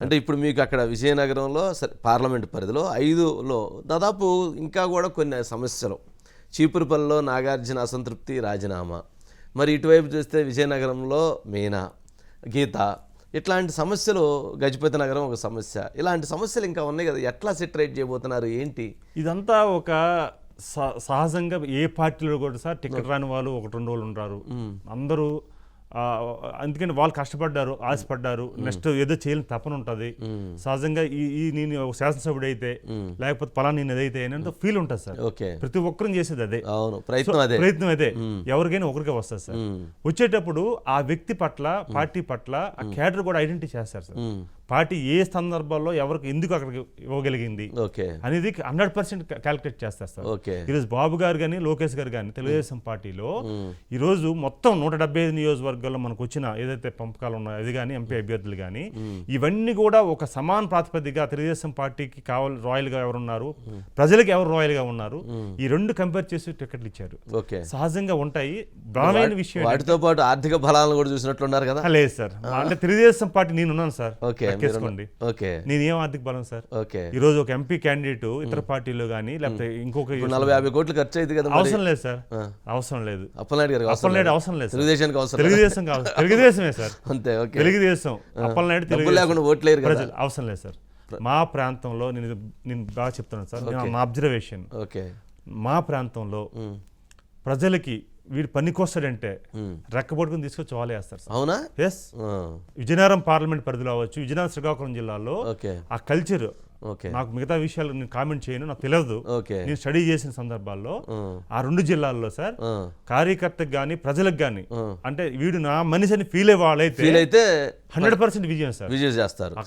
అంటే ఇప్పుడు మీకు అక్కడ విజయనగరంలో సరే పార్లమెంట్ పరిధిలో ఐదులో దాదాపు ఇంకా కూడా కొన్ని సమస్యలు. చీపురుపల్లిలో నాగార్జున అసంతృప్తి రాజీనామా. మరి ఇటువైపు చూస్తే విజయనగరంలో మీనా గీత ఇట్లాంటి సమస్యలు గజపతి నగరం ఒక సమస్య. ఇలాంటి సమస్యలు ఇంకా ఉన్నాయి కదా ఎట్లా సెటరేట్ చేయబోతున్నారు ఏంటి? ఇదంతా ఒక సహజంగా ఏ పార్టీలో కూడా సార్ టికెట్ రాని వాళ్ళు ఒకటి రెండు రోజులు ఉంటారు. అందరూ ఆ, అందుకని వాళ్ళు కష్టపడ్డారు ఆశపడ్డారు. నెక్స్ట్ ఏదో చేయాలని తపన ఉంటుంది. సహజంగా ఈ నేను ఒక శాసనసభ్యుడు అయితే లేకపోతే పలానా నేను ఏదైతే అని ఫీల్ ఉంటుంది సార్. ప్రతి ఒక్కరిని చేసేది అదే. ప్రయత్నం అదే. ప్రయత్నం అదే. ఎవరికైనా ఒకరికే వస్తుంది సార్. వచ్చేటప్పుడు ఆ వ్యక్తి పట్ల పార్టీ పట్ల ఆ క్యాడర్ కూడా ఐడెంటిటీ చేస్తారు సార్. పార్టీ ఏ సందర్భాల్లో ఎవరికి ఎందుకు అక్కడికి ఇవ్వగలిగింది ఓకే. అనేది హండ్రెడ్ పర్సెంట్ క్యాలిక్యులేట్ చేస్తారు సార్. ఈరోజు బాబు గారు కానీ లోకేష్ గారు కానీ తెలుగుదేశం పార్టీలో ఈరోజు మొత్తం నూట డెబ్బై ఐదు నియోజకవర్గాల్లో మనకు వచ్చిన ఏదైతే పంపకాలు ఉన్నాయో అది కానీ ఎంపీ అభ్యర్థులు కానీ ఇవన్నీ కూడా ఒక సమాన ప్రాతిపదికగా తెలుగుదేశం పార్టీకి కావాలి రాయల్గా ఎవరున్నారు ప్రజలకు ఎవరు రాయల్గా ఉన్నారు ఈ రెండు కంపేర్ చేసి టికెట్లు ఇచ్చారు. సహజంగా ఉంటాయి. బలమైన విషయం వాటితో పాటు ఆర్థిక బలాలను కూడా చూసినట్లున్నారు కదా. లేదు సార్. అంటే తెలుగుదేశం పార్టీ నేను ఉన్నాను సార్. ఓకే. లెక్కేసుకోండి ఓకే. నేను ఏం ఆర్థిక బలం సార్? ఓకే. ఈ రోజు ఒక ఎంపీ క్యాండిడేట్ ఇతర పార్టీలో కానీ లేకపోతే ఇంకొక నలభై యాభై కోట్లు ఖర్చు అయింది కదా అవసరం లేదు సార్. అవసరం లేదు. అప్పలనాయుడు అవసరం అప్పలనాయుడు? అవసరం లేదు తెలుగుదేశానికి అవసరం? తెలుగుదేశం కావాలి తెలుగుదేశమే సార్. అంతే ఓకే. తెలుగుదేశం. అప్పలనాయుడు తెలుగుదేశం. లేకుండా ఓట్లేరు ప్రజలు అవసరం లేదు సార్. మా ప్రాంతంలో నేను నేను బాగా చెప్తున్నాను సార్. నా అబ్జర్వేషన్. ఓకే. మా ప్రాంతంలో. ప్రజలకి వీడు పనికొస్తాడంటే ఉమ్. రెక్కబడుకుని తీసుకొచ్చి వాళ్ళే వేస్తారు సార్. అవునా? ఎస్ విజయనగరం పార్లమెంట్ పరిధిలో అవ్వచ్చు విజయనగరం శ్రీకాకుళం జిల్లాలో ఆ కల్చర్ ఓకే. నాకు మిగతా విషయాలు నేను కామెంట్ చేయను నాకు తెలియదు నేను స్టడీ చేసిన సందర్భాల్లో ఆ, రెండు జిల్లాల్లో సార్. కార్యకర్తకు కానీ ప్రజలకు కానీ. అంటే వీడు నా మనిషి అని ఫీల్ అయ్యే వాళ్ళైతే హండ్రెడ్ పర్సెంట్ విజయం సార్. విజయ్ చేస్తారు. అక్కడ